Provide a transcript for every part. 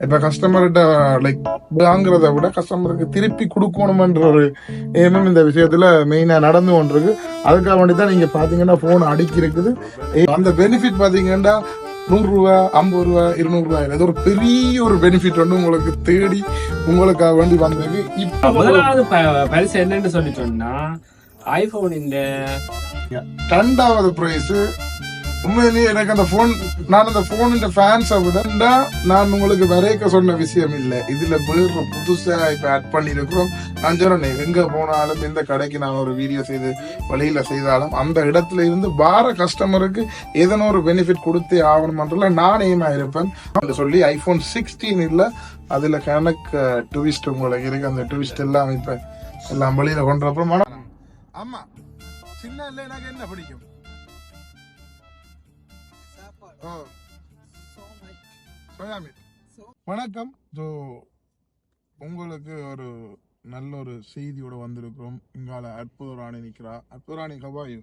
இப்ப கஸ்டமர்கிட்ட லைக் வாங்குறத விட கஸ்டமருக்கு திருப்பி கொடுக்கணுமன்ற ஒரு எண்ணம் இந்த விஷயத்துல மெயினா நடந்து கொண்டிருக்கு. அதுக்காக வேண்டி தான் நீங்க பாத்தீங்கன்னா போன் அடுக்கி இருக்குது அந்த பெனிஃபிட் பாத்தீங்கன்னா நூறு ரூபா ஐம்பது ரூபா இருநூறு ரூபாய் ஏதோ ஒரு பெரிய ஒரு பெனிஃபிட் வந்து உங்களுக்கு தேடி உங்களுக்காக வேண்டி வந்தது இப்போ முதலாவது பரிசு என்னன்னு சொல்லி சொன்னா ஐபோன் இந்த ரெண்டாவது பிரைஸ் உண்மையிலேயே எனக்கு அந்த போன் நான் அந்த போனின் ஃபேன்ஸை விட நான் உங்களுக்கு வரைக்க சொன்ன விஷயம் இல்லை. இதுல வேறு புதுசா இப்ப ஆட் பண்ணியிருக்கிறோம் நான் சொன்னேன் எங்க போனாலும் எந்த கடைக்கு நான் ஒரு வீடியோ செய்து வழியில செய்தாலும் அந்த இடத்துல இருந்து வார கஸ்டமருக்கு ஏதோ ஒரு பெனிஃபிட் கொடுத்தே ஆகணுமன்றல நான் ஏம் இருப்பேன். அப்படின்னு சொல்லி ஐபோன் சிக்ஸ்டீன் இல்லை அதுல கணக்கு ட்விஸ்ட் உங்களுக்கு இருக்கு. அந்த ட்விஸ்ட் எல்லாம் இப்ப எல்லாம் வழியில் கொண்டு வரப்போ மனம் ஆமா சின்ன இல்லை எனக்கு என்ன பிடிக்கும்? வணக்கம். ஜோ உங்களுக்கு ஒரு நல்ல ஒரு செய்தியோட வந்திருக்கிறோம். இங்கால அற்புத ராணி நிக்கிறா. அற்புத ராணி கபாயு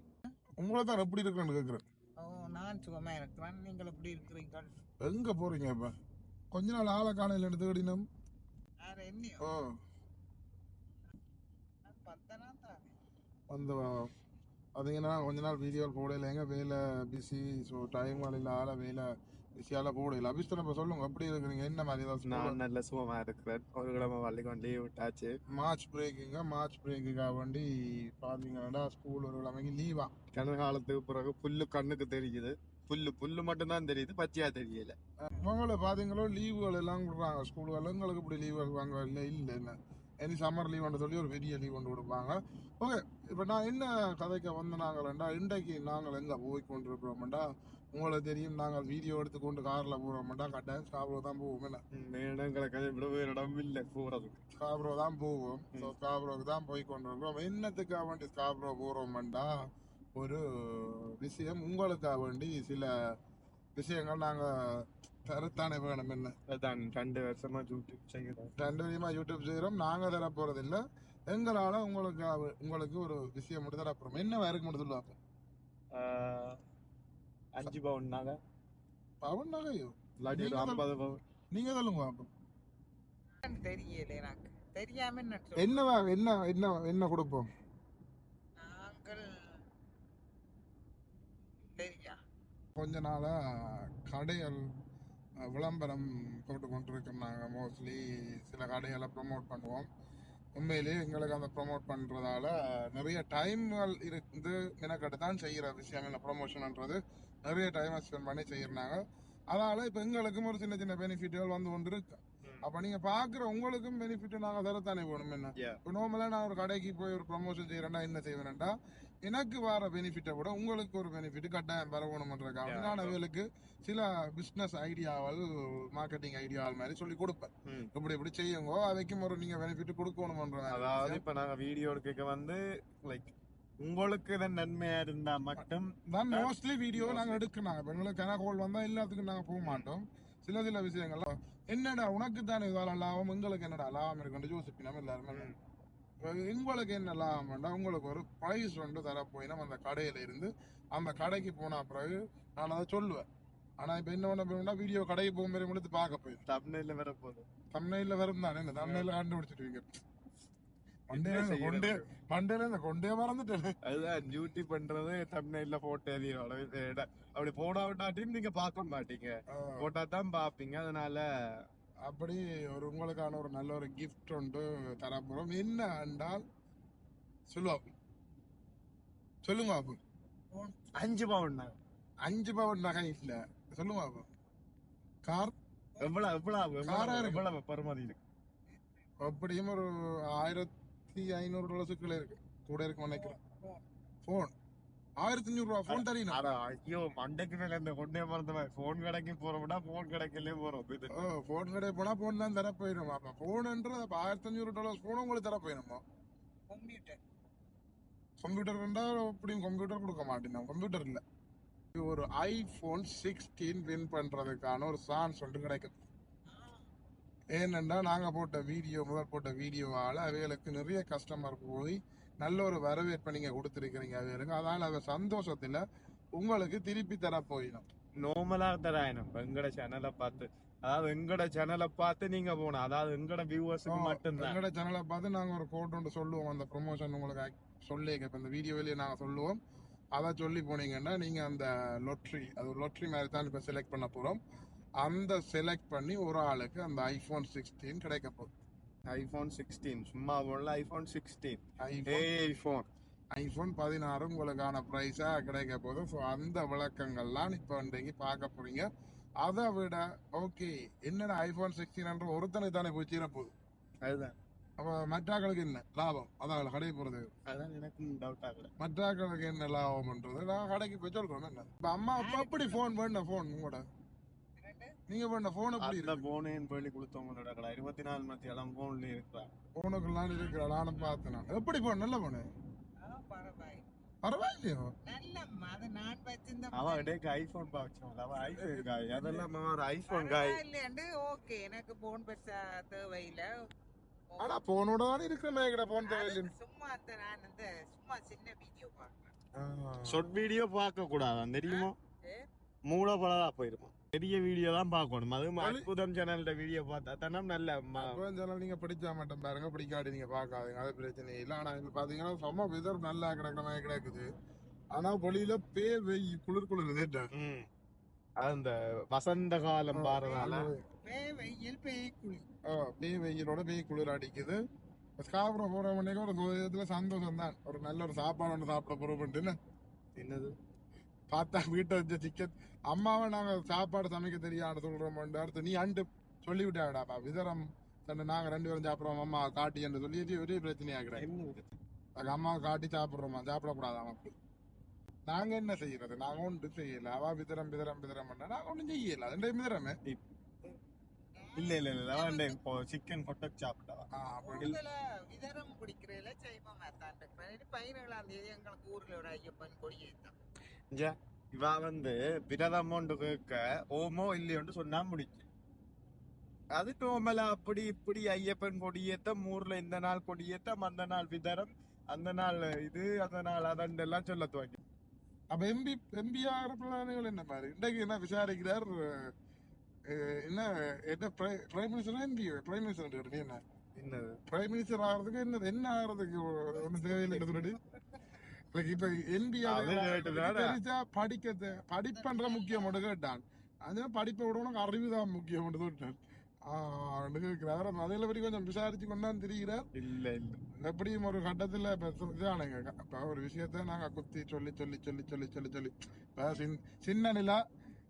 உங்களை தான் எப்படி இருக்கிறேன்னு கேக்குறேன். ஓ நான் சுகமா இருக்கிறேன். நீங்கள் எப்படி இருக்கிறீர்கள்? எங்க போறீங்க இப்ப கொஞ்ச நாள் ஆளை காணையில் எடுத்து என்னையோ ஓ அந்த பார்த்தீங்கன்னா கொஞ்ச நாள் வீடியோ போடல எங்க வேலை பிஸி ஸோ டைம் இல்லை ஆளை வேலை பிஸியால போடல அபிஸ்தன் இப்போ சொல்லுங்க. எப்படி இருக்கிறீங்க? என்ன மாதிரி ஏதாவது நான். நல்ல சுகமா இருக்கிறேன். ஒரு கிழமை வள்ளிக்கு லீவ் விட்டாச்சு. மார்ச் பிரேக்குங்க மார்ச் பிரேக்குக்காக வேண்டி பார்த்தீங்கன்னா ஸ்கூல் ஒரு கிழமைக்கு லீவா கிணறு காலத்துக்கு பிறகு புல்லு கண்ணுக்கு தெரியுது. புல்லு புல்லு மட்டும்தான் தெரியுது. பச்சையா தெரியல. இவங்களை பார்த்தீங்களோ லீவுகள் எல்லாம் கொடுக்குறாங்க ஸ்கூல்கள் எங்களுக்கு இப்படி லீவ் வாங்க இல்லை இல்லை இல்லை. எனி சம்மர் லீவ்னு சொல்லி ஒரு பெரிய லீவ் கொண்டு கொடுப்பாங்க. ஓகே இப்போ நான் என்ன கதைக்க வந்து நாங்களேண்டா இன்றைக்கு நாங்கள் எங்கே போய் கொண்டிருக்கிறோம்டா உங்களுக்கு தெரியும் நாங்கள் வீடியோ எடுத்துக்கொண்டு காரில் போகிறோம்டா கட்டாயம் ஸ்காப்ரோ தான் போவோம் என்ன இடங்களை கதை விட வேறு இடம் இல்லை போறதுக்கு. ஸ்காப்ரோ தான் போவோம். ஸோ ஸ்காப்ரோக்கு தான் போய் கொண்டிருக்கிறோம் என்னத்துக்காக வேண்டி ஸ்காப்ரோ போகிறோம்டா ஒரு விஷயம் உங்களுக்காக வேண்டி சில விஷயங்கள் நாங்கள் தரத்தானே வேணும் என்ன ரெண்டு வருஷமா யூடியூப் செய்கிறேன் ரெண்டு விதமா யூடியூப் செய்கிறோம். நாங்கள் தர போறது இல்ல எங்களால உங்களுக்கு உங்களுக்கு ஒரு விஷயம் மட்டும் தர போறோம் என்ன வேறுக்கு மட்டும் சொல்லுவாங்க அஞ்சு பவுன் நகை. பவன் நகையோ நீங்க சொல்லுங்க. பாப்போம். தெரியல எனக்கு. தெரியாம என்ன? என்ன வே- என்ன என்ன கொடுப்போம்? நாங்கள் தெரியா? கொஞ்ச நாளா கடைகள் விளம்பரம் போட்டு கொண்டிருக்கோம் நாங்கள் மோஸ்ட்லி சில கடைகளை ப்ரோமோட் பண்ணுவோம். உண்மையிலேயே எங்களுக்கு அந்த ப்ரோமோட் பண்ணுறதால நிறைய டைம்கள் இருந்து மெனக்கட்டு தான் செய்கிற விஷயம் இல்லை ப்ரொமோஷன்ன்றது நிறைய டைம் ஸ்பெண்ட் பண்ணி செய்யறாங்க. அதனால இப்போ எங்களுக்கும் ஒரு சின்ன சின்ன பெனிஃபிட்டுகள் வந்து கொண்டு இருக்கு அப்போ நீங்கள் பார்க்குற உங்களுக்கும் பெனிஃபிட் நாங்கள் தரத்தானே வேணும் என்ன. இப்போ நார்மலாக நான் ஒரு கடைக்கு போய் ஒரு ப்ரமோஷன் செய்கிறேன்னா என்ன செய்வேன்டா எனக்கு வர பெனிஃபிட்டை விட உங்களுக்கு ஒரு பெனிஃபிட் கட்டாயம் பரவணுமன்றதுக்காக Yeah. நான் சில பிஸ்னஸ் ஐடியாவல் மார்க்கெட்டிங் ஐடியாவல் மாதிரி சொல்லி கொடுப்பேன். இப்படி இப்படி செய்யுங்க அவைக்கும் ஒரு நீங்கள் பெனிஃபிட் கொடுக்கணுமன்ற அதாவது இப்ப நாங்க வீடியோ எடுக்க வந்து லைக் உங்களுக்கு தான் நன்மையா இருந்தா மட்டும் நான் மோஸ்ட்லி வீடியோ நாங்கள் எடுக்கணும். இப்போ எங்களுக்கு கனகோல் வந்தால் எல்லாத்துக்கும் நாங்கள் போக மாட்டோம். சில சில விஷயங்கள்லாம் என்னடா உனக்கு தானே இதால லாபம் எங்களுக்கு என்னடா லாபம் இருக்குன்னு யோசிப்பினோம் எல்லாருமே. உங்களுக்கு என்ன லாபம்டா உங்களுக்கு ஒரு ப்ரைஸ் ஒன்று தர போயினா அந்த கடையில இருந்து அந்த கடைக்கு போன பிறகு நான் அதை சொல்லுவேன். ஆனா இப்ப என்ன பண்ண போயினா வீடியோ கடைக்கு போகும்போது முடித்து பார்க்க போயிடும். தம்னைல வர போகுது. தம்னையில வரும் தானே இந்த தம்னையில இந்த கொண்டே மறந்துட்டேன். அதுதான் டியூட்டி பண்றது தம்னைல போட்டு அப்படி போடாவிட்டாட்டியும் நீங்க பார்க்க மாட்டீங்க. போட்டா தான் பாப்பீங்க அதனால அப்படி ஒரு உங்களுக்கான ஒரு நல்ல ஒரு கிஃப்ட் ஒன்று தரப்போறோம். என்ன என்றால் சொல்லுவோம் சொல்லுங்க பாப்பு அஞ்சு பவுன் நகை அஞ்சு பவுன் நகை இல்ல. சொல்லுங்க பாப்பு கார்? எவ்வளவு எவ்வளவு காரா. எவ்வளவு பருமதி இருக்கு? அப்படியும் ஒரு ஆயிரத்தி ஐநூறு டாலர்ஸுக்குள்ள இருக்கு. கூட இருக்கு நினைக்கிறேன். போன் ஆயிரத்தி அஞ்சூறு ரூபா போன் தரீனா? அட ஐயோ மண்டைக்கு மேல இந்த கொண்டே மறந்தவன் போன் கடைக்கு போறோம்னா போன் கடைக்குள்ளே போறோம் போன் கடை போனா போன் தான் தர போயிடும் அப்ப போன்ன்றது அப்ப ஆயிரத்தி அஞ்சூறு டாலர்ஸ் போன் உங்களுக்கு தர போயிடுமா கம்ப்யூட்டர் கம்ப்யூட்டர் இருந்தால் அப்படியும் கம்ப்யூட்டர் கொடுக்க மாட்டேன் கம்ப்யூட்டர் இல்ல. ஒரு ஐபோன் சிக்ஸ்டீன் வின் பண்றதுக்கான ஒரு சான்ஸ் ஒன்று கிடைக்கும் ஏனென்றா நாங்க போட்ட வீடியோ முதல் போட்ட வீடியோவால அவைகளுக்கு நிறைய கஸ்டமர் போய் நல்ல ஒரு வரவேற்பை நீங்க கொடுத்துருக்கிறீங்க. அவைகளுக்கு அதனால அந்த சந்தோஷத்துல உங்களுக்கு திருப்பி தர போயிடும். நார்மலா தராயணும் எங்கட சேனலை பார்த்து அதாவது எங்கட சேனலை பார்த்து நீங்க போகணும். அதாவது எங்கட வியூவர்ஸுக்கு மட்டும்தான். எங்களோட சேனலை பார்த்து நாங்க ஒரு கோட் ஒன்று சொல்லுவோம். அந்த ப்ரொமோஷன் உங்களுக்கு சொல்லி இப்ப இந்த வீடியோவிலேயே நாங்க சொல்லுவோம். அதை சொல்லி போனீங்கன்னா நீங்க அந்த லொட்ரி அது லொட்ரி மாதிரி தான் இப்ப செலக்ட் பண்ண போறோம். அந்த செலக்ட் பண்ணி ஒரு ஆளுக்கு அந்த ஐபோன் சிக்ஸ்டீன் கிடைக்க போகுது. IPhone sixteen. சும்மா போடல ஐபோன் சிக்ஸ்டீன். IPhone iPhone. பதினாறு உங்களுக்கான ப்ரைஸா கிடைக்க போகுது. ஸோ அந்த விளக்கங்கள்லாம் இப்போ இன்றைக்கு பார்க்க போறீங்க. அதை விட ஓகே என்னடா ஐபோன் சிக்ஸ்டீன் ஒருத்தனுக்கு தானே போய் சீர போகுது? அதுதான். அப்ப மற்றாக்களுக்கு என்ன லாபம்? அதான் கடை போறது. அதான் எனக்கும் டவுட் ஆகல. மற்றாக்களுக்கு என்ன லாபம்ன்றது நான் கடைக்கு போய் சொல்றோம் என்ன? இப்ப அம்மா அப்பா எப்படி போன் வேண போன் உங்களோட. நீங்க வேண போன் எப்படி அந்த இருக்கு? போனேன்னு சொல்லி கொடுத்தவங்களோட கடை இருபத்தி நாலு மணி இடம் போன்ல இருக்கிறான் போனுக்குள்ளாம் இருக்கிற நானும் பார்த்தேன் நான். எப்படி போன் நல்ல போனு பரவாயில்லையோ? நல்லம்மா அது நான் வச்சிருந்த அவன் இடையே ஐபோன் பாவச்சவன் அவன் ஐபோன் காய் அதெல்லாம் ஒரு ஐபோன் காய் பரவாயில்லையாண்டு ஓகே எனக்கு போன் பெருசா தேவையில்லை. ஆனா போனோட தானே இருக்கிற மேகட போன் தேவையில்லை சும்மா அந்த நான் அந்த சும்மா சின்ன வீடியோ பார்க்கிறேன். ஷார்ட் வீடியோ பார்க்க கூடாதான் தெரியுமோ? மூலப்படதா போயிருமா? பெரிய வீடியோ தான் பார்க்கணும். அதுவும் அற்புதம் சேனல்ல வீடியோ பார்த்தா தானே நல்ல ம- கொஞ்சம் நீங்க படிச்சா மட்டும் பாருங்க. பிடிக்காட்டி நீங்க பாக்காதீங்க அது பிரச்சனை இல்லை. ஆனா இப்ப பாத்தீங்கன்னா செம்ம வெதர் நல்லா கிடக்கிற மாதிரி கிடக்குது. ஆனா வெளியில பே வெய் குளிர் குளிர் ம். அது அந்த வசந்த காலம் பாருனால. பே வெயில் பேய் குளி பே வெயிலோட பே குளிர் அடிக்குது. சாப்பிட போற மணிக்கு ஒரு சந்தோஷம் தான் ஒரு நல்ல ஒரு சாப்பாடு ஒன்று சாப்பிட போறோம்ட்டு என்னது? பார்த்தா வீட்டை வச்ச சிக்கன் அம்மாவை நாங்க சாப்பாடு சமைக்க தெரியாது சொல்றோம் அடுத்து நீ அண்டு சொல்லிவிட்டாடாப்பா விதரம் தன்னை நாங்க ரெண்டு பேரும் சாப்பிடுறோம் அம்மா காட்டி என்று சொல்லி ஒரே அது அம்மாவை காட்டி சாப்பிடுறோமா சாப்பிடக்கூடாதாம் அப்படி நாங்க என்ன செய்யறது? நாங்க ஒன்றும் செய்யல. அவ விதரம் விதரம் விதரம் பண்ணா நாங்க ஒன்றும் செய்யல. அது விதரமே இல்ல இல்ல இல்ல. அவன் இப்போ சிக்கன் கொட்டக் சாப்பிட்டா விதரம் பிடிக்கிறதுல பதினேழாம் தேதி எங்களுக்கு ஊர்ல ஒரு ஐயப்பன் இங்க இவ வந்து ஒன்று கேட்க ஓமோ இல்லையோன்னு சொன்னா முடிச்சு அது டோமல அப்படி இப்படி ஐயப்பன் கொடியேத்தம் ஊர்ல இந்த நாள் கொடியேத்தம் அந்த நாள் விதரம் அந்த நாள் இது அந்த நாள் அதெல்லாம் சொல்ல துவங்கி. அப்ப எம்பி எம்பி ஆகிற பிள்ளைகள் என்ன மாதிரி? இன்றைக்கு என்ன விசாரிக்கிறார்? என்ன என்ன prime minister MP prime minister என்ன? என்னது? பிரைம் மினிஸ்டர் ஆகிறதுக்கு என்ன என்ன ஆகிறதுக்கு? ஒன்றும் தேவையில்லை இப்ப என்பி அது கேட்டுதானே. படிக்க படிப்பன்ற முக்கியம் கேட்டான். அது படிப்பை விட உனக்கு அறிவு தான் முக்கியம் ஆஹ் கேட்கிறார். அதில் பற்றி கொஞ்சம் விசாரிச்சு கொண்டாந்து திரிகிறார். இல்ல இல்ல. எப்படியும் ஒரு கட்டத்துல இதானுங்க இப்ப ஒரு விஷயத்த நாங்க குத்தி சொல்லி சொல்லி சொல்லி சொல்லி சொல்லி சொல்லி. சின்ன நிலா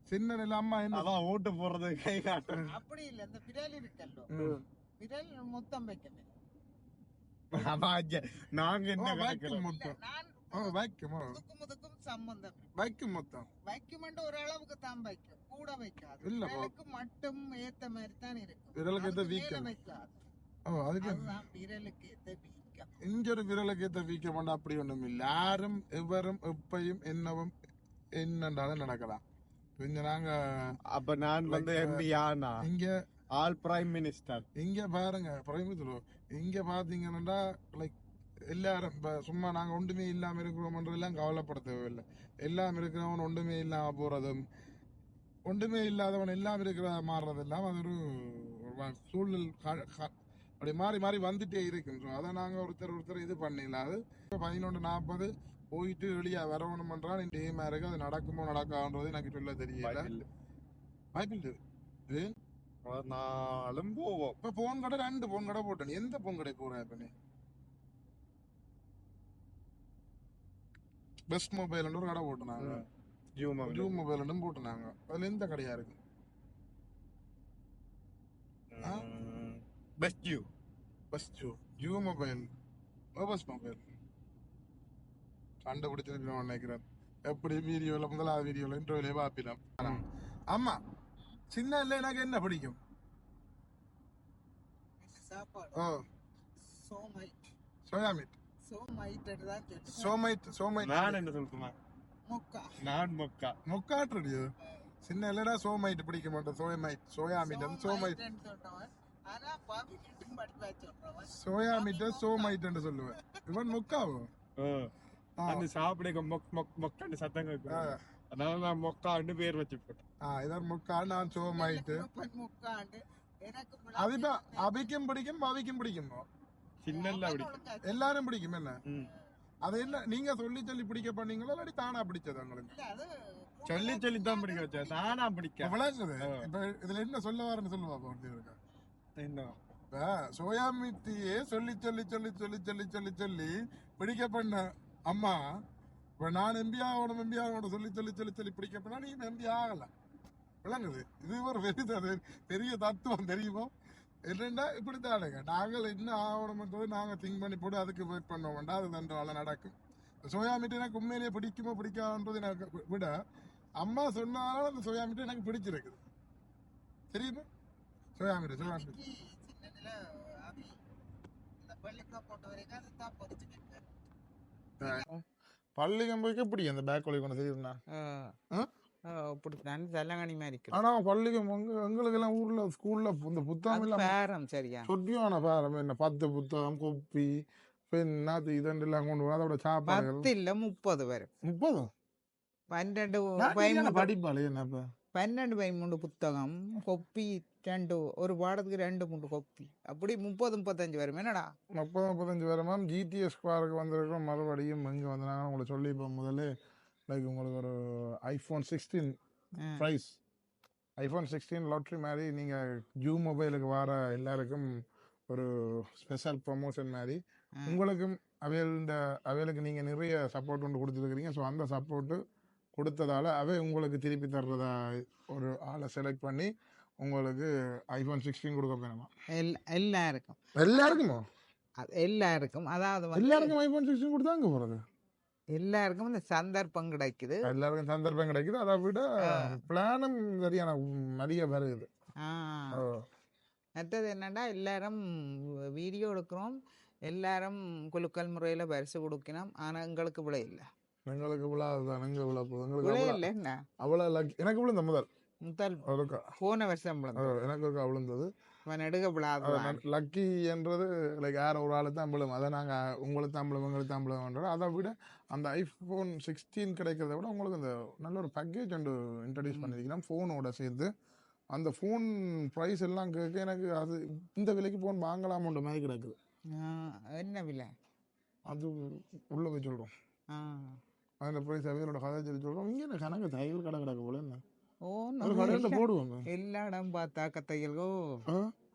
சின்ன நிலா அம்மா என்ன அதான் ஓட்டு போறது கை காட்டு அப்படி இல்ல. இந்த விரல் இருக்கல்லோ. விரல் மொத்தம் வைக்கணும் நாங்க என்ன நான் வைக்கும் சம்பந்தம் இருக்கு. வைக்கும் மொத்தம் வைக்குமெண்டு ஒரு அளவுக்கு தான் வைக்கும் கூட வைக்காது இல்ல, மட்டும் ஏத்த மாதிரி தான் இருக்கும் விரலுக்கு ஏத்த வீக்கம். வைக்காது ஓ அதுக்கு அதுதான் விரலுக்கு ஏத்த வீக்கம் அப்படி ஒண்ணும் இல்ல யாரும் எவரும் எப்பையும் என்னவும் என்னண்டாலும் நடக்கலாம் இங்க நாங்க அப்ப நான் வந்து எம்பி ஆனா இங்க ஆல் பிரைம் மினிஸ்டர் இங்க பாருங்க பிரேமித்துலோ இங்க பாத்தீங்கன்னா லைக் எல்லாரும் இப்ப சும்மா நாங்க ஒன்றுமே இல்லாம இருக்கிறோம்ன்றதெல்லாம் கவலைப்பட தேவையில்லை எல்லாம் இருக்கிறவன் ஒன்றுமே இல்லாம போறதும் ஒன்றுமே இல்லாதவன் எல்லாம் இருக்கிற மாறுறதெல்லாம் அது ஒரு சூழல் அப்படி மாறி மாறி வந்துட்டே இருக்கும் ஸோ அதை நாங்க ஒருத்தர் ஒருத்தர் இது பண்ணிடல அது பதினொன்று நாற்பது போயிட்டு வெளியே வரணும்ன்றால் இந்த ஏமா இருக்கு அது நடக்குமோ நடக்காதுன்றது எனக்கு சொல்ல தெரியல. வாய்ப்பில்லை. இது நாளும் போவோம். இப்ப போன் கடை ரெண்டு போன் கடை போட்டேன். எந்த போன் கடை போறேன் இப்ப பெஸ்ட் மொபைல் ஒரு கடை போட்டுனாங்க ஜூம் ஜூ மொபைல். போட்டுனாங்க அதுல எந்த கடையா இருக்கு? Best Zoo bus Zoo Zoo mobile bus mobile சண்டை பிடிச்சிருக்கணும் நினைக்கிறேன். எப்படி வீடியோல முதலாவது வீடியோல இன்டர்வியூல பாப்பிலாம் ஆமா. சின்ன இல்ல எனக்கு என்ன பிடிக்கும்? சாப்பாடு. ஓ. சோயா மீட் சோமைட் தான் சொல்லு சோமைட் சோமைட் நான் என்ன சொல்லுமா மொக்கா. நான் மொக்கா. மொக்காட்டுறது சின்ன இல்லடா சோமைட் பிடிக்க மாட்டேன். சோயா மைட் சோயா மீட் வந்து சோமைட் சோமைட்னு சொல்றவன். ஆனா பாபி கிட்டும் படிப்பா சொல்றவன். சோயா மீட் சோமைட் சொல்லுவேன். இவன் மொக்காவோ? ஆ. அந்த சாப்பிட மொக் மொக் மொக்கன்னு சத்தம் கேட்கும். அதனால நான் மொக்கான்னு பேர் வச்சு போட்டேன். ஆ இதான் முக்கா நான் சோமாயிட்டு. முக்காண்டு. அதுதான் அபிக்கும் பிடிக்கும் பவிக்கும் பிடிக்கும்? சின்னல்ல அப்படி எல்லாரும் பிடிக்கும் என்ன ம். அது என்ன நீங்க சொல்லி சொல்லி பிடிக்க பண்ணீங்களா இல்லாட்டி தானா பிடிச்சது உங்களுக்கு சொல்லி சொல்லி தான் பிடிக்க வச்சேன் நானா பிடிக்க விளங்குது. இப்ப இதுல என்ன சொல்ல வரேன்னு சொல்லுவா இருக்கா என்ன இப்ப சோயா மீத்தியே சொல்லி சொல்லி சொல்லி சொல்லி சொல்லி சொல்லி சொல்லி பிடிக்க பண்ண அம்மா இப்ப நான் எம்பி ஆகணும் எம்பி ஆகணும் சொல்லி சொல்லி சொல்லி சொல்லி பிடிக்க பண்ணா நீ எம்பி ஆகல விளங்குது இது ஒரு பெரிய பெரிய தத்துவம் தெரியுமோ என்னண்டா இப்படித்தானுங்க நாங்கள் என்ன ஆகணும்ன்றது நாங்க திங்க் பண்ணி போட்டு அதுக்கு வெயிட் பண்ண வேண்டாம் அது தண்டால நடக்கும். சோயா மீட் எனக்கு உண்மையிலேயே பிடிக்குமோ பிடிக்காதுன்றது எனக்கு விட அம்மா சொன்னாலும் அந்த சோயா மீட் எனக்கு பிடிச்சிருக்குது. தெரியுமா? சோயா மீட் சோயா மீட் பள்ளிக்கம் போய்க்க எப்படி அந்த பேக் வழி கொண்டு தெரியுதுண்ணா ஆ? அப்படித்தான் தலங்கணி மாதிரி இருக்கு ஆனா பள்ளிக்கம் உங்க எங்களுக்கு எல்லாம் ஊர்ல ஸ்கூல்ல இந்த புத்தகம் எல்லாம் பேரம் சரியா? சொட்டியான பாரம். என்ன பத்து புத்தகம் கொப்பி பெண் அது இதெண்டு எல்லாம் கொண்டு வரும் அதோட சாப்பாடுகள். பத்து இல்ல முப்பது வரும். முப்பதும் பன்னெண்டு படிப்பாளே என்ன பன்னெண்டு பதிமூணு புத்தகம் கொப்பி ரெண்டு ஒரு பாடத்துக்கு ரெண்டு மூணு கொப்பி. அப்படி முப்பது முப்பத்தஞ்சு வரும். என்னடா? முப்பது முப்பத்தஞ்சு பேர் மேம். ஜிடிஎஸ் ஸ்கொயருக்கு வந்திருக்கோம். மறுபடியும் இங்கே வந்தாங்க உங்களுக்கு சொல்லி இப்போ முதல்ல. லைக் உங்களுக்கு ஒரு iPhone sixteen. Prize iPhone sixteen lottery மாதிரி நீங்கள் ஜூ மொபைலுக்கு வர எல்லாருக்கும் ஒரு ஸ்பெஷல் ப்ரொமோஷன் மாதிரி. உங்களுக்கும் அவையில் இந்த அவைகளுக்கு நீங்கள் நிறைய சப்போர்ட் ஒன்று கொடுத்துருக்கிறீங்க. ஸோ அந்த சப்போர்ட்டு கொடுத்ததால அவை உங்களுக்கு திருப்பி தர்றதா ஒரு ஆளை செலக்ட் பண்ணி உங்களுக்கு ஐஃபோன் சிக்ஸ்டீன் கொடுக்க போயிடமா எல்- எல்லாருக்கும். எல்லாருக்குமா? அது எல்லாருக்கும். அதாவது எல்லாருக்கும் ஐஃபோன் சிக்ஸ்டீன் கொடுத்தா அங்கே போகிறது எல்லாருக்கும் இந்த சந்தர்ப்பம் கிடைக்குது. எல்லாருக்கும் சந்தர்ப்பம் கிடைக்குது. அதை விட. பிளானும் சரியான நிறைய வருது. மற்றது என்னன்னா எல்லாரும் வீடியோ எடுக்கிறோம். எல்லாரும் குலுக்கல் முறையில் பரிசு கொடுக்கணும். ஆனால் எங்களுக்கு விலை இல்லை. எங்களுக்கு விழா அதுதான். எங்க விழா போகுது? எங்களுக்கு இல்லை. என்ன? அவ்வளோ எனக்கு விழுந்த முதல். முதல். போன வருஷம் எனக்கு விழுந்தது. அவன் எடுக்க விழாது லக்கி என்றது லைக் யார் ஒரு ஆளு தான் விழும் அதை நாங்கள் உங்களுக்கு உங்களுக்கு தான் விழும்ன்றோம் அதை விட அந்த ஐஃபோன் சிக்ஸ்டீன் கிடைக்கிறத விட உங்களுக்கு அந்த நல்ல ஒரு பேக்கேஜ் ஒன்று இன்ட்ரடியூஸ் பண்ணியிருக்கிறோம் ஃபோனோட சேர்த்து. அந்த ஃபோன் ப்ரைஸ் எல்லாம் கேட்க எனக்கு அது இந்த விலைக்கு ஃபோன் வாங்கலாமன்ற மாதிரி கிடக்குது என்ன விலை? அது உள்ள போய் சொல்கிறோம். அந்த ப்ரைஸ் அவையோட கதை சொல்லி சொல்கிறோம் இங்கே என்ன கணக்கு தையல் கடை கிடக்கு போல என்ன? ஓ கடையில் எல்லா- போடுவாங்க. எல்லா இடம் பார்த்தா கத்தைகளோ?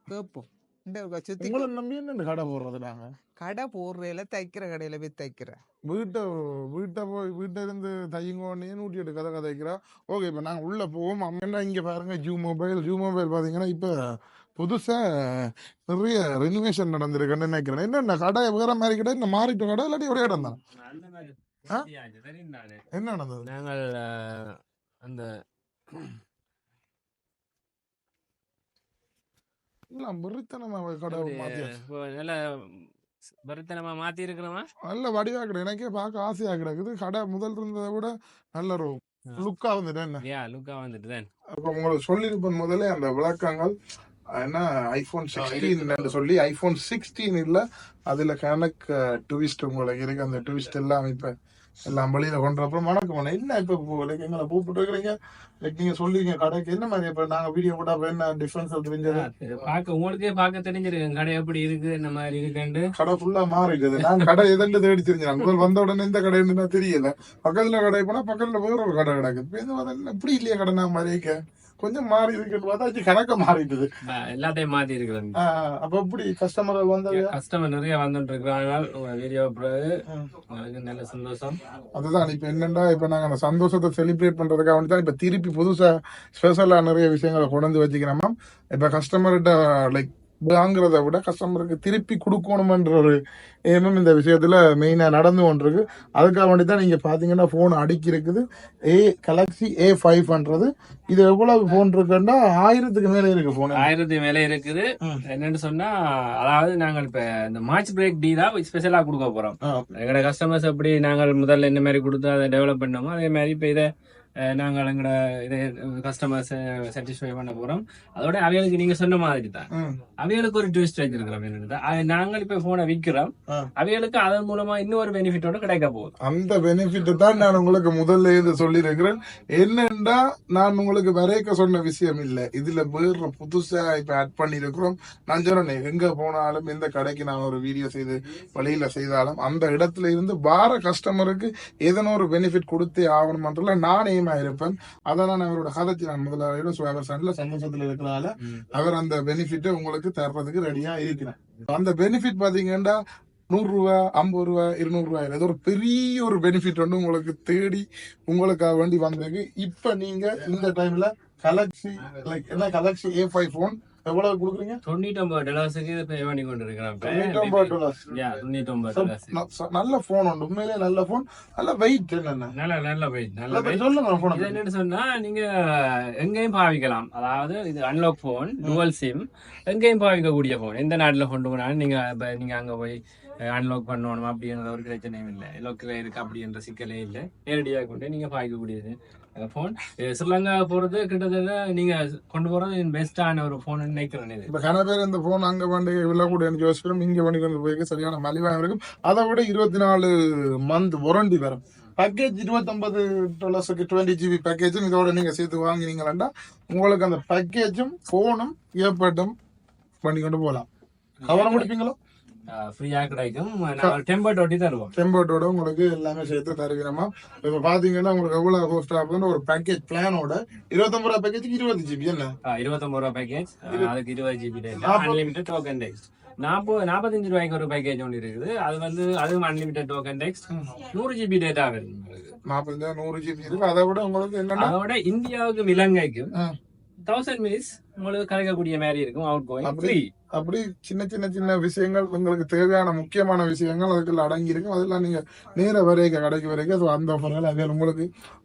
கேட்போம். இந்த ஒரு சுத்தி நம்பி என்ன கடை போடுறது நாங்கள் கடை போடுறதுல தைக்கிற கடையில போய் தைக்கிற. வீட்டை வீட்டை போய் வீட்டை இருந்து தையுங்கோன்னே நூற்றி எட்டு கதை கதைக்கிறா. ஓகே இப்போ நாங்கள் உள்ளே போவோம். அம்மன்னா இங்கே பாருங்க ஜூ மொபைல் ஜூ மொபைல் பார்த்தீங்கன்னா இப்போ புதுசாக நிறைய ரெனிவேஷன் நடந்திருக்குன்னு நினைக்கிறேன். என்னென்ன கடை வேற மாதிரி கடை இந்த மாறிட்ட கடை இல்லாட்டி ஒரே இடம் தான். என்ன நடந்தது? நாங்கள் அந்த இல்லை வெறித்தனமாக கடை அப்படி, மாற்றியாச்சு இப்போ நல்ல பருத்தனமா மாத்தி இருக்கிறோமா நல்ல வடிவாக கிடக்கு. எனக்கே பார்க்க ஆசையாக கிடக்குது. கடை முதல் இருந்ததை விட நல்ல ஒரு லுக்காக வந்துட்டு என்ன? யா லுக்கா வந்துட்டு தான். அப்போ உங்களுக்கு சொல்லியிருப்பேன் முதல்ல அந்த விளக்கங்கள். என்ன? ஐஃபோன் சிக்ஸ்டீன் சொல்லி ஐஃபோன் சிக்ஸ்டீன் இல்லை அதில் கணக்கு ட்விஸ்ட் உங்களுக்கு இருக்கு. அந்த ட்விஸ்ட் எல்லாம் இப்போ எல்லாம் வெளியில கொண்டு அப்புறம் வணக்கம் வணக்கம். என்ன இப்போ லைக் எங்களை கூப்பிட்டு இருக்கிறீங்க. லைக் நீங்க சொல்லுவீங்க கடைக்கு. என்ன மாதிரி இப்போ நாங்கள் வீடியோ போட்டா அப்ப என்ன டிஃபரன்ஸ் தெரிஞ்சது? பார்க்க உங்களுக்கே பார்க்க தெரிஞ்சிருக்கு கடை எப்படி இருக்கு இந்த மாதிரி இருக்குன்னு கடை ஃபுல்லா மாறிடுது நான் கடை எதண்டு தேடி தெரிஞ்சேன் முதல் வந்த உடனே இந்த கடை என்ன தெரியல. பக்கத்துல கடை போனா பக்கத்துல வேற ஒரு கடை கிடக்குது இப்ப என்ன? இப்படி இல்லையா கடை நான் மாதிரி கொஞ்சம் மாறி இருக்குன்னு பார்த்தா இது கணக்க மாறிடுது எல்லாத்தையும் மாத்தி இருக்கிறோம் ஆஹ் அப்ப எப்படி கஸ்டமர் வந்தது? கஸ்டமர் நிறைய வந்துட்டு இருக்கிறாங்க உங்க வீடியோ பிறகு நல்ல சந்தோஷம். அதுதான். இப்ப என்னன்னா இப்ப நாங்க அந்த சந்தோஷத்தை செலிப்ரேட் பண்றதுக்காக வேண்டி தான் இப்ப திருப்பி புதுசா ஸ்பெஷலா நிறைய விஷயங்களை கொண்டு வச்சுக்கிறோம் மேம் இப்ப கஸ்டமர்கிட்ட லைக் வாங்குறத விட கஸ்டமருக்கு திருப்பி கொடுக்கணுமன்ற ஒரு எண்ணம் இந்த விஷயத்துல மெயினா நடந்து கொண்டிருக்கு. அதுக்காக வேண்டி தான் நீங்க பாத்தீங்கன்னா போன் அடுக்கி இருக்குது ஏ கலக்ஸி ஏ ஃபைவ்ன்றது இது எவ்வளவு போன் இருக்குன்னா ஆயிரத்துக்கு மேல இருக்கு போன் ஆயிரத்து மேல இருக்குது. என்னன்னு சொன்னா அதாவது நாங்கள் இப்ப இந்த மார்ச் பிரேக் டீ தான் ஸ்பெஷலா கொடுக்க போறோம். எங்களோட கஸ்டமர்ஸ் எப்படி நாங்கள் முதல்ல இந்த மாதிரி கொடுத்து அதை டெவலப் பண்ணோமோ அதே மாதிரி இப்ப இதை நாங்கள் எங்களோட இது கஸ்டமர்ஸ் சாட்டிஸ்ஃபை பண்ண போறோம். அதோட அவைகளுக்கு நீங்க சொன்ன மாதிரி தான். அவைகளுக்கு ஒரு ட்விஸ்ட் வச்சிருக்கிறோம் என்னது நாங்கள் இப்ப போனை விற்கிறோம். அவைகளுக்கு அதன் மூலமா இன்னொரு பெனிஃபிட்டோட கிடைக்க போகுது. அந்த பெனிஃபிட் தான் நான் உங்களுக்கு முதல்ல இது சொல்லியிருக்கிறேன். என்னண்டா நான் உங்களுக்கு வரைக்க சொன்ன விஷயம் இல்ல. இதுல வேற புதுசா இப்ப ஆட் பண்ணிருக்கிறோம் நான் சொன்னேன் எங்க போனாலும் எந்த கடைக்கு நான் ஒரு வீடியோ செய்து வழியில செய்தாலும் அந்த இடத்துல இருந்து வார கஸ்டமருக்கு ஏதனோ ஒரு பெனிஃபிட் கொடுத்தே ஆகணும்ன்றதுல நான் எய்மா இருப்பேன். அதை நான் அவரோட கதைச்சி நான் முதலாளியோட சுவாபர் சண்டில் சந்தோஷத்துல இருக்கிறனால அவர் அந்த பெனிஃபிட்டை உங்களுக்கு தர்றதுக்கு ரெடியா இருக்கிறேன். அந்த பெனிஃபிட் பாத்தீங்கன்னா நூறு ரூபா ஐம்பது ரூபா இருநூறு ரூபாய் ஏதோ ஒரு பெரிய ஒரு பெனிஃபிட் வந்து உங்களுக்கு தேடி உங்களுக்காக வேண்டி வந்திருக்கு இப்ப நீங்க இந்த டைம்ல கலக்ஸி லைக் என்ன கலக்ஸி ஏ ஃபைவ் போன் எவ்வளவு கொடுக்குறீங்க? தொண்ணூத்தி ஒன்பது டாலர்ஸுக்கு பே பண்ணி கொண்டு ச- நல்ல போன் உண்டு. உண்மையிலே நல்ல போன் நல்ல வெயிட் நல்ல நல்ல வெயிட் நல்ல. சொல்லுங்க இது என்னன்னு சொன்னா நீங்க எங்கேயும் பாவிக்கலாம். அதாவது இது அன்லாக் போன் டுவல் சிம் எங்கேயும் பாவிக்கக்கூடிய போன் எந்த நாட்டுல கொண்டு போனாலும் நீங்க நீங்க அங்க போய் அன்லாக் பண்ணணும் அப்படின்ற ஒரு பிரச்சனையும் இல்லை. லோக்கல் இருக்கு அப்படின்ற சிக்கலே இல்லை. நேரடியாக கொண்டு நீங்க பாவிக்கக்கூடியது. போன் ஸ்ரீலங்கா போறது கிட்டத்தட்ட நீங்க கொண்டு போறது பெஸ்டான ஒரு போன் நினைக்கிறேன் இது. இப்ப கன பேர் இந்த போன் அங்க பண்ணி எனக்கு யோசிக்கிறோம் இங்க பண்ணி கொண்டு போய் சரியான மலிவாக இருக்கும். அதை விட இருபத்தி நாலு மந்த் வாரண்டி வரும். பேக்கேஜ் இருபத்தொன்பது டாலர்ஸுக்கு டுவெண்ட்டி ஜிபி பேக்கேஜும் இதோட நீங்க சேர்த்து வாங்கினீங்களா உங்களுக்கு அந்த பேக்கேஜும் போனும் ஏற்பட்டும் பண்ணி கொண்டு போகலாம். கவனம் முடிப்பீங்களோ ஃப்ரீயா கிடைக்கும். நான் டெம்பர் ஒட்டி தருவோம். டெம்போட்டோட உங்களுக்கு எல்லாமே சேர்த்து தருகிறோமா இப்ப பாத்தீங்கன்னா உங்களுக்கு எவ்வளவு ஹோஸ்ட் ஆகுதுன்னு ஒரு பேக்கேஜ் பிளானோட இருபத்தொன்பது ரூபா பேக்கேஜுக்கு இருபது ஜிபி என்ன? இருபத்தொன்பது ரூபா பேக்கேஜ் அதுக்கு இருபது ஜிபி அன்லிமிட்டட் டோக்கன் டெக்ஸ்ட் நாற்பது நாற்பத்தஞ்சு ரூபாய்க்கு ஒரு பேக்கேஜ் ஒன்று இருக்குது. அது வந்து அதுவும் அன்லிமிட்டட் டோக்கன் டெக்ஸ்ட் நூறு ஜிபி டேட்டா வருது. நாற்பத்தஞ்சா நூறு ஜிபி இருக்கு. அதை விட உங்களுக்கு என்னன்னா அதோட இந்தியாவுக்கும் இலங்கைக்கும். தௌசண்ட் மினிட்ஸ் உங்களுக்கு கலைக்கக்கூடிய மாதிரி இருக்கும் அவுட் கோயிங்? ஃப்ரீ அப்படி சின்ன சின்ன சின்ன விஷயங்கள் உங்களுக்கு தேவையான முக்கியமான விஷயங்கள் அதுக்குள்ள அடங்கி இருக்கும் அதெல்லாம் நீங்க நேர வரைக்கும் கடைக்கு வரைக்கும் ஸோ அந்த ஆஃபர்கள் அதே உங்களுக்கு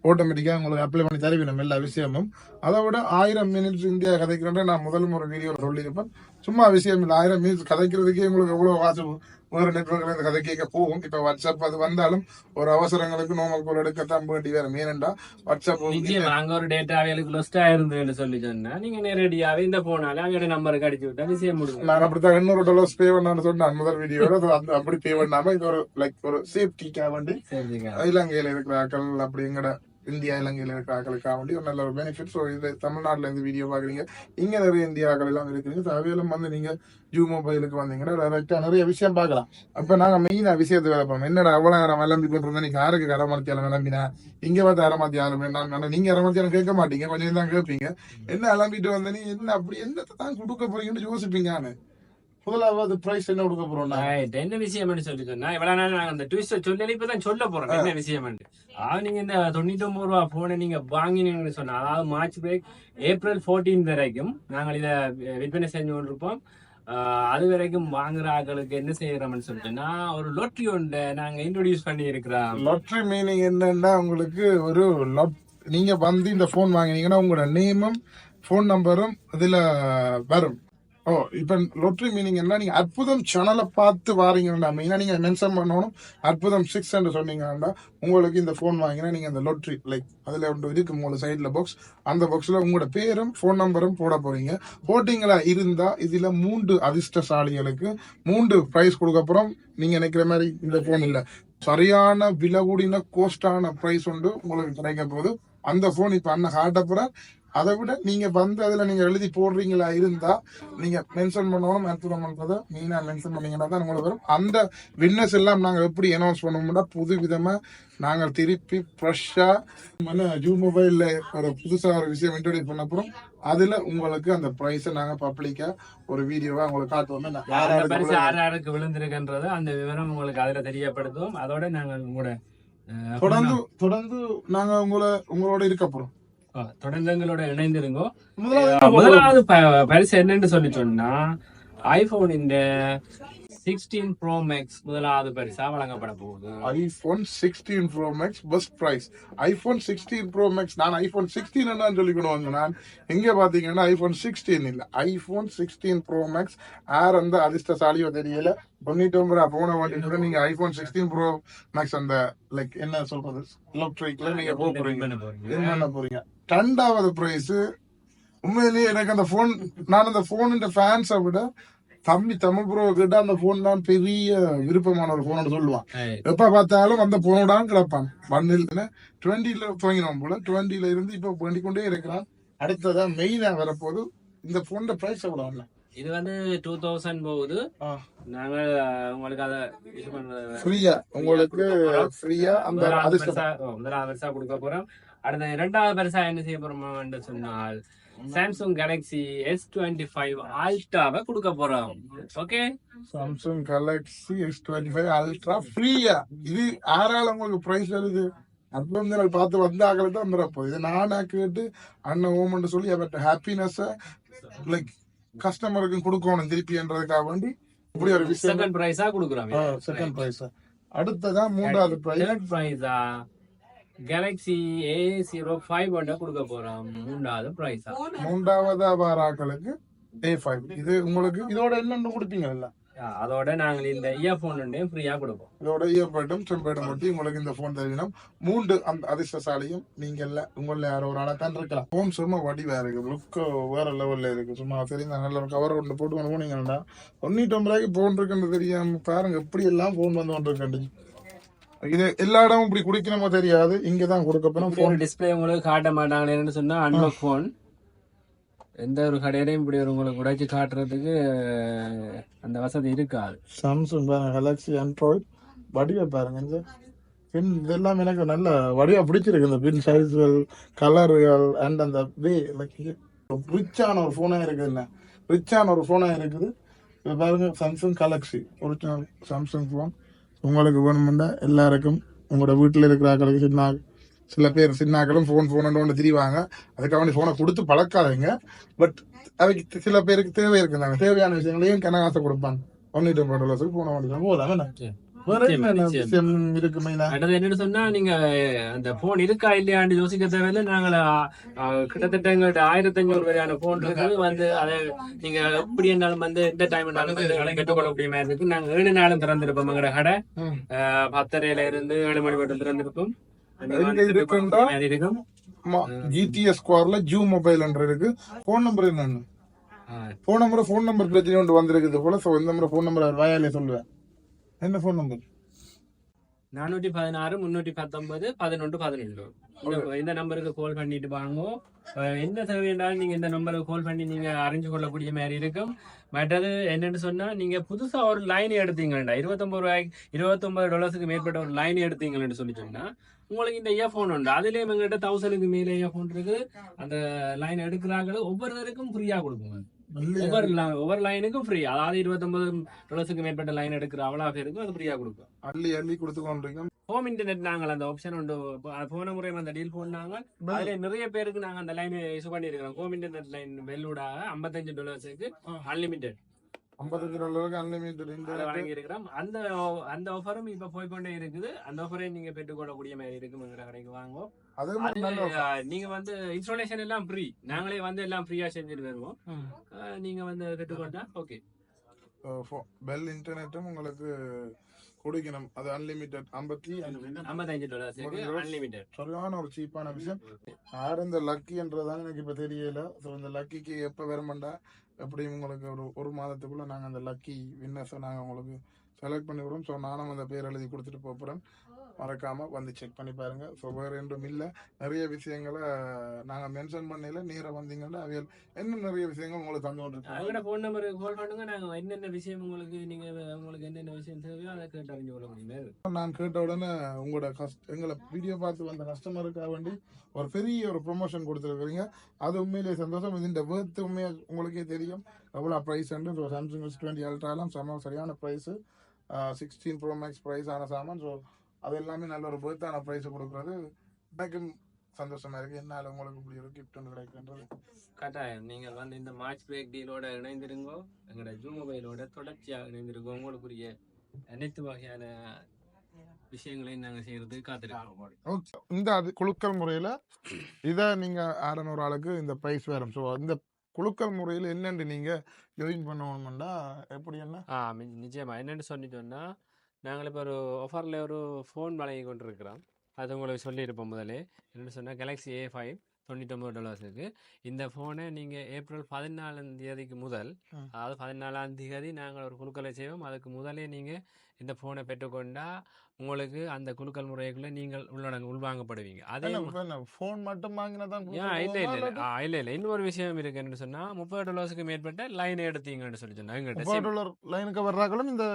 ஆட்டோமேட்டிக்காக உங்களுக்கு அப்ளை பண்ணி தருவிடும் எல்லா விஷயமும். அதை விட ஆயிரம் மினிட்ஸ் இந்தியா கதைக்கிறேன் நான் முதல் முறை வீடியோவில் சொல்லியிருப்பேன். சும்மா விஷயம் இல்லை ஆயிரம் மினிட்ஸ் கதைக்கிறதுக்கே உங்களுக்கு எவ்வளவு வாட்ஸ்அப் வேறு நெட்ஒர்க்ல இந்த கதை கேட்க போகும். இப்ப வாட்ஸ்அப் அது வந்தாலும் ஒரு அவசரங்களுக்கு நோமல் கால் எடுக்கத்தான் வேண்டி வேற ஏனென்றா வாட்ஸ்அப் அங்க ஒரு டேட்டா அவைகளுக்கு லொஸ்டா இருந்ததுன்னு சொல்லி சொன்னா நீங்க நேரடியாவே இந்த போனாலே அவங்களோட நம்பருக்கு அடிச்சு விட்டா விஷயம் முடியும் நான் அப்படித்தான் எண்ணூறு டாலர்ஸ் பே பண்ணான்னு சொன்னேன். முதல் வீடியோட அந்த அப்படி பே பண்ணாம இது ஒரு லைக் ஒரு சேஃப்டிக்காக வேண்டி சரிங்க இலங்கையில இருக்கிற ஆக்கள் அப்படி எங்கட இந்தியா இலங்கையில் இருக்கிற ஆக்களுக்காக வேண்டி ஒரு நல்ல ஒரு பெனிஃபிட் ஸோ இது தமிழ்நாட்டில் இருந்து வீடியோ பார்க்குறீங்க. இங்கே நிறைய இந்திய ஆக்கள் எல்லாம் இருக்கிறீங்க. ஸோ அவையிலும் வந்து நீங்கள் ஜூ மொபைலுக்கு வந்தீங்கன்னா டேரெக்டாக நிறைய விஷயம் பார்க்கலாம். அப்போ நாங்கள் மெயினாக விஷயத்தை வேலை பண்ணோம் என்னடா அவ்வளோ நேரம் விளம்பி போட்டு நீங்க யாருக்கு அரைமத்தியாலும் விளம்பினா? இங்கே பார்த்து வேணாம் வேண்டாம். நீங்கள் அரைமத்தியாலும் கேட்க மாட்டீங்க. கொஞ்சம் தான் கேட்பீங்க. என்ன விளம்பிட்டு வந்த நீ? என்ன அப்படி என்னத்தை தான் கொடுக்க போறீங்கன்னு யோசிப்பீங்க முதலாவது பிரைஸ் என்ன கொடுக்க Right. என்ன விஷயம்னு சொல்லி சொன்னா இவ்வளவு நாள் நாங்க அந்த ட்விஸ்ட் சொல்லி இப்பதான் சொல்ல போறோம் என்ன விஷயம் அதாவது நீங்க இந்த தொண்ணூத்தி ஒன்பது ரூபா போனை நீங்க வாங்கினீங்கன்னு சொன்னா அதாவது மார்ச் பிரேக் ஏப்ரல் 14 வரைக்கும் நாங்கள் இதை விற்பனை செஞ்சு கொண்டிருப்போம். அது வரைக்கும் வாங்குற ஆட்களுக்கு என்ன செய்யறோம்னு சொல்லிட்டுன்னா ஒரு லொட்ரி ஒன்றை நாங்க இன்ட்ரோடியூஸ் பண்ணி இருக்கிறோம் லாட்ரி மீனிங் என்னன்னா உங்களுக்கு ஒரு lot- நீங்க வந்து இந்த ஃபோன் வாங்கினீங்கன்னா உங்களோட நேமும் ஃபோன் நம்பரும் இதுல வரும். ஓ இப்போ லொட்ரி மீனிங் என்ன நீங்க அற்புதம் சேனலை பார்த்து வாரீங்கன்னா மெயினாக நீங்க மென்ஷன் பண்ணணும்? அற்புதம் சிக்ஸ் என்று சொன்னீங்கன்னா உங்களுக்கு இந்த ஃபோன் வாங்கினா நீங்க அந்த லொட்ரி லைக் அதுல ஒன்று இருக்கு உங்களோட சைட்ல பாக்ஸ் அந்த பாக்ஸ்ல உங்களோட பேரும் ஃபோன் நம்பரும் போட போறீங்க. போட்டிங்களா இருந்தா இதுல மூன்று அதிர்ஷ்டசாலிகளுக்கு மூன்று பிரைஸ் கொடுக்கப்புறம் நீங்கள் நீங்க நினைக்கிற மாதிரி இந்த போன் இல்ல. சரியான விலகுடின கோஸ்டான பிரைஸ் உண்டு உங்களுக்கு கிடைக்க போகுது. அந்த போன் இப்ப அண்ணன் ஹார்ட் போறார். அதை விட நீங்க வந்து அதுல நீங்க எழுதி போடுறீங்களா இருந்தா நீங்க மென்ஷன் பண்ணணும் அற்புதம் பண்றதை மெயினா மென்ஷன் பண்ணீங்கன்னா தான் உங்களுக்கு வரும். அந்த வின்னர்ஸ் எல்லாம் நாங்க எப்படி அனௌன்ஸ் பண்ணுவோம்னா புது விதமா நாங்கள் திருப்பி ஃப்ரெஷ்ஷா ஜூ மொபைல்ல ஒரு புதுசா ஒரு விஷயம் இன்ட்ரோடியூஸ் பண்ண அப்புறம் அதுல உங்களுக்கு அந்த ப்ரைஸை நாங்க பப்ளிக்கா ஒரு வீடியோவா உங்களுக்கு காட்டுவோம்? யார் யாருக்கு விழுந்திருக்குன்றது அந்த விவரம் உங்களுக்கு அதுல தெரியப்படுத்துவோம். அதோட நாங்கள் உங்களோட தொடர்ந்து தொடர்ந்து நாங்க உங்களை உங்களோட இருக்க போறோம். ஆ, தொடர்ந்து எங்களோட இணைந்திருங்கோ. முதலாவது பரிசு என்னன்னு சொல்லி சொன்னா ஐபோன் இந்த சிக்ஸ்டீன் ப்ரோ மேக்ஸ் முதலாவது பரிசா வழங்கப்பட போகுது. IPhone sixteen pro max best prize iPhone sixteen pro max நான் ஐபோன் சிக்ஸ்டீன் என்னன்னு சொல்லிக்கணும் நான். எங்க பாத்தீங்கன்னா ஐபோன் சிக்ஸ்டீன் இல்ல. ஐபோன் சிக்ஸ்டீன் ப்ரோ மேக்ஸ் யார் அந்த அதிர்ஷ்டசாலியோ தெரியல. தொண்ணூத்தி ஒன்பது போன வாட்டி கூட நீங்க ஐபோன் சிக்ஸ்டீன் ப்ரோ மேக்ஸ் அந்த லைக் என்ன சொல்றது? எலக்ட்ரிக்ல நீங்க போக போறீங்க. என்ன பண்ண போறீங்க? ரெண்டாவது பிரைஸ் உண்மையிலேயே எனக்கு அந்த போன் நான் அந்த போனின் ஃபேன்ஸை விட தம்பி தமிழ் ப்ரோ கிட்ட அந்த போன் தான் பெரிய விருப்பமான ஒரு போன் சொல்லுவான். எப்ப பார்த்தாலும் அந்த போனோட கிடப்பான். ஒன்னில் டுவெண்ட்டில துவங்கினோம் போல டுவெண்ட்டில இருந்து இப்ப வேண்டிக் கொண்டே இருக்கிறான். அடுத்ததா மெயினா வரப்போது இந்த போனோட பிரைஸ் எவ்வளவு? இது வந்து டூ தௌசண்ட் போகுது. நாங்க உங்களுக்கு அதை ஃப்ரீயா உங்களுக்கு ஃப்ரீயா அந்த முதலாவது பரிசா கொடுக்க போறோம். அடுத்த இரண்டாவது பரிசா என்ன செய்ய போறோம் என்று சொன்னால் Samsung Galaxy S twenty five அல்ட்ராவை கொடுக்க போறோம். Okay Samsung Galaxy S twenty five ultra ஃப்ரீயா இது ஆறால உங்களுக்கு பிரைஸ் வருது. எனக்கு பார்த்து வந்த தான் வந்துடப்போ இது நானா கேட்டு அண்ணன் ஓமன் சொல்லி அவர்கிட்ட ஹாப்பினஸ் லைக் கஸ்டமருக்கு கொடுக்கணும் திருப்பின்றதுக்காக வேண்டி இப்படி ஒரு செகண்ட் பிரைஸா கொடுக்குறோம். செகண்ட் பிரைஸ் அடுத்ததான் மூன்றாவது பிரைஸ் தேர்ட் பிரைஸா கேலக்ஸி ஏ ஜீரோ ஃபைவ் ஒன்றை கொடுக்க போறோம் மூன்றாவது பிரைஸா மூன்றாவது வாராக்களுக்கு ஏ ஃபைவ் இது உங்களுக்கு இதோட என்னென்னு கொடுப்பீங்கல்ல அதோட நாங்கள் இந்த இயர்போன் ஒன்றையும் ஃப்ரீயா கொடுப்போம். இதோட இயற்பட்டும் செம்பேடும் ஒட்டி உங்களுக்கு இந்த போன் தருவினம் மூன்று அந்த அதிர்ஷ்டசாலியும் நீங்க இல்ல உங்கள யாரோ ஒரு ஆளா தான் இருக்கலாம் போன் சும்மா வடிவா இருக்கு. லுக் வேற லெவல்ல இருக்கு. சும்மா தெரியுங்க நல்ல ஒரு கவர் ஒன்று போட்டு போனீங்கன்னா தொண்ணூற்றி ரூபாய்க்கு போன் இருக்குன்னு தெரியாம பாருங்க எப்படி எல்லாம் போன் வந்து கொண்டு இருக்கு இது எல்லா இடமும் இப்படி குடிக்கணுமோ தெரியாது. இங்க தான் கொடுக்க இப்படி ஒரு டிஸ்பிளே உங்களுக்கு காட்ட மாட்டாங்களேன்னு சொன்னா அன்லாக் ஃபோன் எந்த ஒரு கடையிலையும் இப்படி ஒரு உங்களுக்கு உடைச்சு காட்டுறதுக்கு அந்த வசதி இருக்காது. சாம்சங் கேலக்ஸி ஆண்ட்ராய்ட் வடிவா பாருங்க. இந்த பின் இதெல்லாம் எனக்கு நல்ல வடிவா பிடிச்சிருக்கு. இந்த பின் சைஸ்கள் கலர்கள் அண்ட் அந்த வே லைக் ரிச்சான ஒரு ஃபோனா இருக்குது என்ன ரிச்சான ஒரு ஃபோனா இருக்குது. இது பாருங்க Samsung Galaxy original Samsung phone உங்களுக்கு வேணுமெண்டா எல்லாருக்கும் உங்களோட வீட்டில் இருக்கிற ஆக்களுக்கு சின்ன சில பேர் சின்னாக்களும் ஃபோன் ஃபோன் ஒன்று திரிவாங்க. அதுக்காக வேண்டி ஃபோனை கொடுத்து பழக்காதீங்க. பட் அதுக்கு சில பேருக்கு தேவை இருக்குதாங்க. தேவையான விஷயங்களையும் கனகாசை கொடுப்பாங்க. ஒன்னிட்டு ஐம்பது டாலர்ஸுக்கு போன நான் போகலாம் அடுத்தது என்னன்னு சொன்னா நீங்க அந்த போன் இருக்கா இல்லையான்னு யோசிக்க தேவையில்லை. நாங்கள் கிட்டத்தட்ட எங்கள்ட்ட ஆயிரத்தி ஐநூறு வரையான போன் இருக்குது. வந்து அதை நீங்க எப்படி இருந்தாலும் வந்து எந்த டைம் கற்றுக்கொள்ளக்கூடிய மாதிரி இருக்கு நாங்க ஏழு நாளும் திறந்திருப்போம் எங்களோட கடை. பத்தரையில இருந்து ஏழு மணி வரைக்கும் திறந்திருக்கும் ஜிடிஎஸ் ஸ்குவார்ல ஜூ மொபைல் இருக்கு. ஃபோன் நம்பர் என்னன்னு? ஃபோன் நம்பர் ஃபோன் நம்பர் பிரச்சனை ஒன்று வந்திருக்குது போல. ஸோ இந்த நம்பர் ஃபோன் நம்பர் வாயாலே சொல்லுவேன். என்ன ஃபோன் நம்பர் நானூற்றி பதினாறு முன்னூற்றி பத்தொன்பது பதினொன்று பதினொன்று இந்த- நம்பருக்கு கால் பண்ணிட்டு வாங்க என்ன தேவை என்றாலும் நீங்க இந்த நம்பருக்கு கால் பண்ணி நீங்க அறிஞ்சு கொள்ளக்கூடிய மாதிரி இருக்கும் மற்றது என்னன்னு சொன்னா நீங்க புதுசா ஒரு லைன் எடுத்தீங்கன்னா இருபத்தொன்பது ரூபாய்க்கு இருபத்தொன்பது டாலர்ஸுக்கு மேற்பட்ட ஒரு லைன் எடுத்தீங்கன்னு சொல்லி சொன்னா உங்களுக்கு இந்த இயர்ஃபோன் உண்டு அதுலயும் எங்கள்கிட்ட தௌசண்ட்க்கு மேலே இயர்ஃபோன் இருக்கு அந்த லைன் எடுக்கிறாங்க ஒவ்வொருத்தருக்கும் ஃப்ரீயா கொடுக்குங்க ஒவ்வொரு ஒவ்வொரு லைனுக்கும் ஃப்ரீ அதாவது இருபத்தொன்பது டாலர்ஸுக்கு மேற்பட்ட லைன் எடுக்கிற அவ்வளோ பேருக்கும் அது ஃப்ரீயா கொடுக்கும். அள்ளி அள்ளி கொடுத்து கொண்டிருக்கோம் ஹோம் இன்டர்நெட் நாங்கள் அந்த ஆப்ஷன் உண்டு. போன முறை அந்த டீல் போனாங்க. அதுல நிறைய பேருக்கு நாங்க அந்த லைன் இஷ்யூ பண்ணிருக்கோம் ஹோம் இன்டர்நெட் லைன் வெல்லூடாக ஐம்பத்தஞ்சு டாலர்ஸுக்கு அன்லிமிட்டெட் ஐம்பத்தஞ்சு டாலருக்கு அன்லிமிட்டட் வழங்கி இருக்கிறோம் அந்த அந்த ஆஃபரும் இப்ப போய்க்கொண்டே இருக்குது. அந்த ஆஃபரை நீங்க பெற்றுக்கொள்ளக்கூடிய மாதிரி இருக்கும் எங்க கடைக்கு வாங்குவோம். அது மாதிரி நீங்க வந்து இன்ஸ்டாலேஷன் எல்லாம் ஃப்ரீ நாங்களே வந்து எல்லாம் ஃப்ரீயா செஞ்சுட்டு வருவோம். நீங்க வந்து பெற்றுக்கொண்டா ஓகே பெல் இன்டர்நெட்டும் உங்களுக்கு கொடுக்கணும். அது அன்லிமிட்டட் ஐம்பத்தி ஐம்பத்தஞ்சு அன்லிமிட்டெட் சரியான ஒரு சீப்பான விஷயம். யார் இந்த லக்கின்றதான் எனக்கு இப்ப தெரியல. ஸோ இந்த லக்கிக்கு எப்போ வருமெண்டா எப்படியும் உங்களுக்கு ஒரு ஒரு மாதத்துக்குள்ள நாங்கள் அந்த லக்கி வின்னர்ஸை நாங்கள் உங்களுக்கு செலக்ட் பண்ணி விடுறோம். ஸோ நானும் அந்த பேர் எழுதி கொடுத்துட்டு போகிறேன் மறக்காம வந்து செக் பண்ணி பாருங்க. ஸோ வேற என்றும் இல்லை. நிறைய விஷயங்களை நாங்கள் மென்ஷன் பண்ணல நேரா வந்தீங்கன்னா அவையல் இன்னும் நிறைய விஷயங்கள் உங்களுக்கு தந்து கொண்டிருக்கோம். அவங்களோட ஃபோன் நம்பருக்கு கால் பண்ணுங்க. நாங்க என்னென்ன விஷயம் உங்களுக்கு நீங்க உங்களுக்கு என்னென்ன விஷயம் தேவையோ அதை கேட்டு அறிஞ்சு கொள்ள முடியும்? நான் கேட்ட உடனே உங்களோட கஸ்ட் எங்களை வீடியோ பார்த்து வந்த கஸ்டமருக்காக வேண்டி ஒரு பெரிய ஒரு ப்ரொமோஷன் கொடுத்துருக்குறீங்க. அது உண்மையிலேயே சந்தோஷம். இது இந்த வேர்த்து உண்மையாக உங்களுக்கே தெரியும். எவ்வளோ price so Samsung S twenty அல்ட்ராலாம் செம சரியான price sixteen pro max price ஆன சாமான். ஸோ அது எல்லாமே நல்ல ஒரு வேர்த்தான ப்ரைஸ் கொடுக்குறது. எனக்கு சந்தோஷமா இருக்கு. என்னால உங்களுக்கு இப்படி ஒரு கிஃப்ட் ஒன்று கிடைக்கின்றது. கட்டாயம். நீங்கள் வந்து இந்த மார்ச் பிரேக் டீலோட இணைந்திருங்கோ எங்களோட ஜூம் மொபைலோட தொடர்ச்சியாக இணைந்திருங்கோ. உங்களுக்குரிய அனைத்து வகையான விஷயங்களையும் நாங்கள் செய்யறதுக்கு காத்திருக்கோம் ஓகே இந்த அது குழுக்கள் முறையில் இதை நீங்கள் அறநூறு ஆளுக்கு இந்த ப்ரைஸ் வரும் ஸோ இந்த குழுக்கள் முறையில் என்னென்று நீங்கள் ஜாயின் பண்ணணும்டா? எப்படி என்ன ஆ நிச்சயமாக என்னென்னு சொன்னிட்டோன்னா நாங்கள் இப்போ ஒரு ஆஃபரில் ஒரு ஃபோன் வழங்கி கொண்டிருக்கிறோம். அது உங்களுக்கு சொல்லியிருப்போம் முதலே. என்னென்னு சொன்னால் கேலக்ஸி ஏ ஃபைவ் தொண்ணூற்றொம்பது டாலர்ஸுக்கு இந்த ஃபோனை நீங்கள் ஏப்ரல் பதினாலாம் தேதிக்கு முதல். அதாவது பதினாலாம் தேதி நாங்கள் ஒரு குழுக்களை செய்வோம். அதுக்கு முதலே நீங்கள் இந்த ஃபோனை பெற்றுக்கொண்டா உங்களுக்கு அந்த குழுக்கள் முறைக்குள்ளே நீங்கள் உள்ளடங்க உள்வாங்கப்படுவீங்க. அதே ஃபோன் மட்டும் வாங்கினா தான் இல்லை இல்லை இல்லை இல்லை. இன்னொரு விஷயம் இருக்குன்னு சொன்னால் முப்பது டாலர்ஸுக்கு மேற்பட்ட லைன் எடுத்தீங்கன்னு சொல்லி சொன்னாங்க லைனுக்கு வர்றாங்களும் இந்த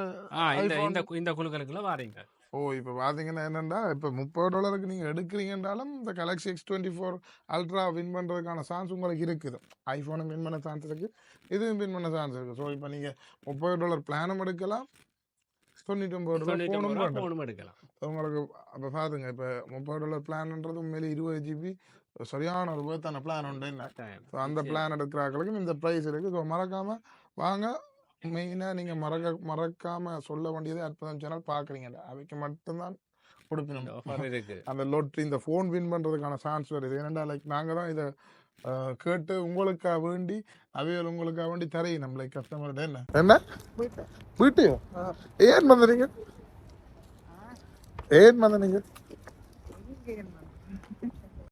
இந்த இந்த குழுக்களுக்குள்ள வாரீங்க. ஓ இப்போ பார்த்தீங்கன்னா என்னென்னா இப்போ முப்பது டாலருக்கு நீங்கள் எடுக்கிறீங்கன்றாலும் இந்த Galaxy X twenty four ultra win பண்ணுறதுக்கான சான்ஸ் உங்களுக்கு இருக்குது. ஐஃபோனும் வின் பண்ண சான்ஸ் இருக்குது இதுவும் வின் பண்ண சான்ஸ் இருக்குது ஸோ இப்போ நீங்கள் முப்பது டாலர் பிளானும் எடுக்கலாம் தொண்ணூற்றி ஒம்பது டாலர் ஃபோனும் எடுக்கலாம். உங்களுக்கு அப்போ பாருங்க இப்போ முப்பது டாலர் பிளான்ன்றது உண்மையிலே இருபது ஜிபி சரியான ஒரு பேர்த்தான பிளான் உண்டு. என்ன. ஸோ அந்த. பிளான் எடுக்கிறார்களுக்கும் இந்த ப்ரைஸ் இருக்குது ஸோ மறக்காமல் வாங்க மெயினாக நீங்கள் மறக்க மறக்காமல் சொல்ல வேண்டியது அற்புதம் சேனல் பார்க்குறீங்க. அவைக்கு மட்டும்தான் கொடுக்கணும். அந்த லொட்ரி இந்த ஃபோன் வின் பண்ணுறதுக்கான சான்ஸ் வருது ஏன்னா லைக் நாங்கள் தான் இதை கேட்டு உங்களுக்காக வேண்டி அவைகள் உங்களுக்காக வேண்டி தரையும் நம்ம லைக் கஸ்டமர்கிட்ட என்ன? என்ன? வீட்டு. ஏன் வந்தீங்க ஏன் வந்தீங்க